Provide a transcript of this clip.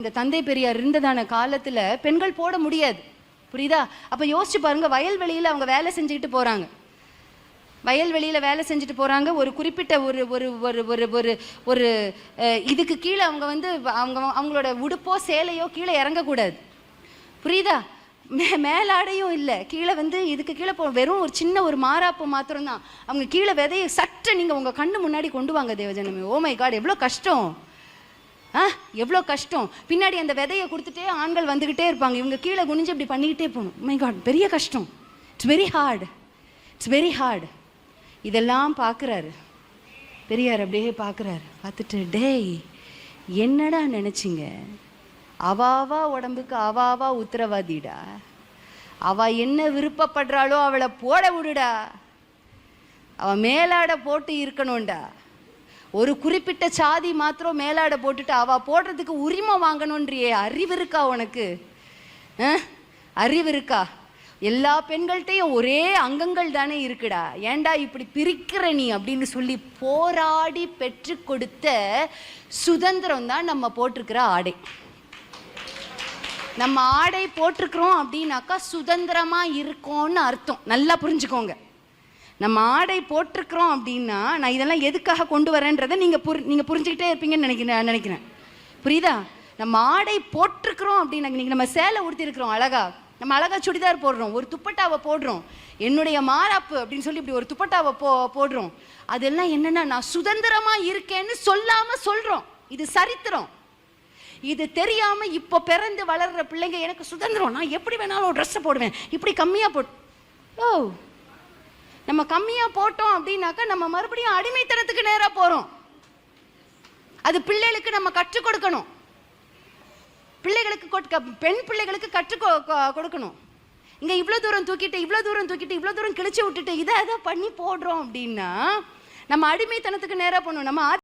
இந்த தந்தை பெரியார் இருந்ததான காலத்துல பெண்கள் போட முடியாது. புரியுதா? அப்ப யோசிச்சு பாருங்க வயல்வெளியில அவங்க வேலை செஞ்சுக்கிட்டு போறாங்க. வயல்வெளியில் வேலை செஞ்சுட்டு போகிறாங்க ஒரு குறிப்பிட்ட ஒரு ஒரு ஒரு ஒரு ஒரு ஒரு இதுக்கு கீழே அவங்க வந்து அவங்க அவங்களோட உடுப்போ சேலையோ கீழே இறங்கக்கூடாது. புரியுதா? மே மேலாடையும் இல்லை. கீழே வந்து இதுக்கு கீழே போ வெறும் ஒரு சின்ன ஒரு மாறாப்பு மாத்திரம்தான். அவங்க கீழே விதையை சற்று நீங்கள் உங்கள் கண்ணு முன்னாடி கொண்டு வாங்க தேவஜனமே. ஓ மை காட் எவ்வளோ கஷ்டம். எவ்வளோ கஷ்டம். பின்னாடி அந்த விதையை கொடுத்துட்டே ஆண்கள் வந்துக்கிட்டே இருப்பாங்க. இவங்க கீழே குனிஞ்சு இப்படி பண்ணிக்கிட்டே போகணும். மை காட் பெரிய கஷ்டம். It's very hard it's very hard இதெல்லாம் பார்க்குறாரு. பெரியார் அப்படியே பார்க்குறாரு. பார்த்துட்டு டேய் என்னடா நினச்சிங்க? அவாவா உடம்புக்கு அவாவா உத்தரவாதிடா. அவ என்ன விருப்பப்படுறாளோ அவளை போட விடுடா. அவள் மேலாட போட்டு இருக்கணும்டா. ஒரு குறிப்பிட்ட சாதி மாத்திரம் மேலாடை போட்டுட்டு அவள் போடுறதுக்கு உரிமை வாங்கணுன்றியே அறிவு இருக்கா உனக்கு? அறிவு இருக்கா? எல்லா பெண்கள்கிட்டையும் ஒரே அங்கங்கள் தானே இருக்குடா. ஏன்டா இப்படி பிரிக்கிற நீ அப்படின்னு சொல்லி போராடி பெற்று கொடுத்த சுதந்திரம் தான் நம்ம போட்டிருக்கிற ஆடை. நம்ம ஆடை போட்டிருக்கிறோம் அப்படின்னாக்கா சுதந்திரமாக இருக்கோம்னு அர்த்தம். நல்லா புரிஞ்சுக்கோங்க. நம்ம ஆடை போட்டிருக்கிறோம் அப்படின்னா நான் இதெல்லாம் எதுக்காக கொண்டு வரேன்றதை நீங்கள் புரி நீங்கள் புரிஞ்சுக்கிட்டே இருப்பீங்கன்னு நினைக்கிறேன் நினைக்கிறேன். புரியுதா? நம்ம ஆடை போட்டிருக்கிறோம் அப்படின்னு நீங்கள் நம்ம சேலை உடுத்திருக்கிறோம் அழகா. நம்ம அழகா சுடிதார் போடுறோம் ஒரு துப்பட்டாவை போடுறோம். என்னுடைய மாறாப்பு அப்படின்னு சொல்லி இப்படி ஒரு துப்பட்டாவை போ போடுறோம். அதெல்லாம் என்னென்னா நான் சுதந்திரமாக இருக்கேன்னு சொல்லாமல் சொல்கிறோம் இது சரித்திரம். இது தெரியாமல் இப்போ பிறந்து வளர்கிற பிள்ளைங்க எனக்கு சுதந்திரம். நான் எப்படி வேணாலும் ட்ரெஸ்ஸை போடுவேன். இப்படி கம்மியாக போட் ஓ! நம்ம கம்மியா போட்டோம் அப்படின்னாக்கா நம்ம மறுபடியும் அடிமைத்தனத்துக்கு நேரா போறோம். அது பிள்ளைகளுக்கு நம்ம கற்றுக் கொடுக்கணும். பிள்ளைகளுக்கு கொடுக்க பெண் பிள்ளைகளுக்கு கற்றுக் கொ- கொடுக்கணும். இங்கே இவ்வளோ தூரம் தூக்கிட்டு இவ்வளோ தூரம் தூக்கிட்டு இவ்வளோ தூரம் கிழிச்சு விட்டுட்டு இதை எதை பண்ணி போடுறோம் அப்படின்னா நம்ம அடிமைத்தனத்துக்கு நேராக போகணும். நம்ம